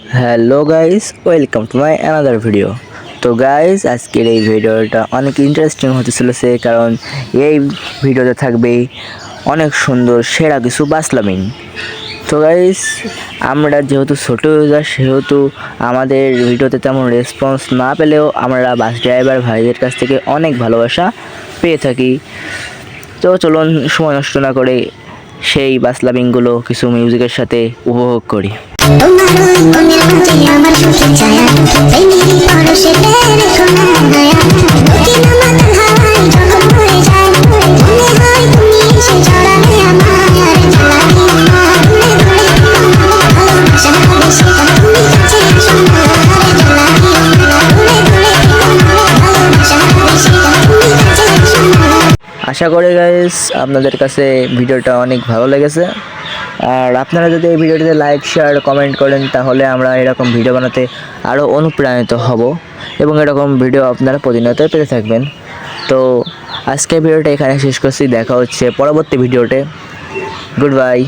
Hello guys welcome to my another video তো guys আজকের এই ভিডিওটা অনেক ইন্টারেস্টিং হতে চলেছে কারণ এই ভিডিওতে থাকবে অনেক সুন্দর সেরা কিছু বাসলামিন। তো গাইস আমরা যেহেতু ছোটো ইউজার সেহেতু আমাদের ভিডিওতে তেমন রেসপন্স না পেলেও আমরা বাস ড্রাইভার ভাইদের কাছ থেকে অনেক ভালোবাসা পেয়ে থাকি। তো চলুন সময় নষ্ট না করে সেই বাসলামিংগুলো কিছু মিউজিকের সাথে উপভোগ করি। আশা করি গাইস আপনাদের কাছে ভিডিওটা অনেক ভালো লেগেছে। আর আপনারা যদি এই ভিডিওটিতে লাইক শেয়ার কমেন্ট করেন, তাহলে আমরা এরকম ভিডিও বানাতে আরও অনুপ্রাণিত হব এবং এরকম ভিডিও আপনারা প্রতিনিয়ত পেতে থাকবেন। তো আজকের ভিডিওটা এখানে শেষ করছি। দেখা হচ্ছে পরবর্তী ভিডিওতে। Good bye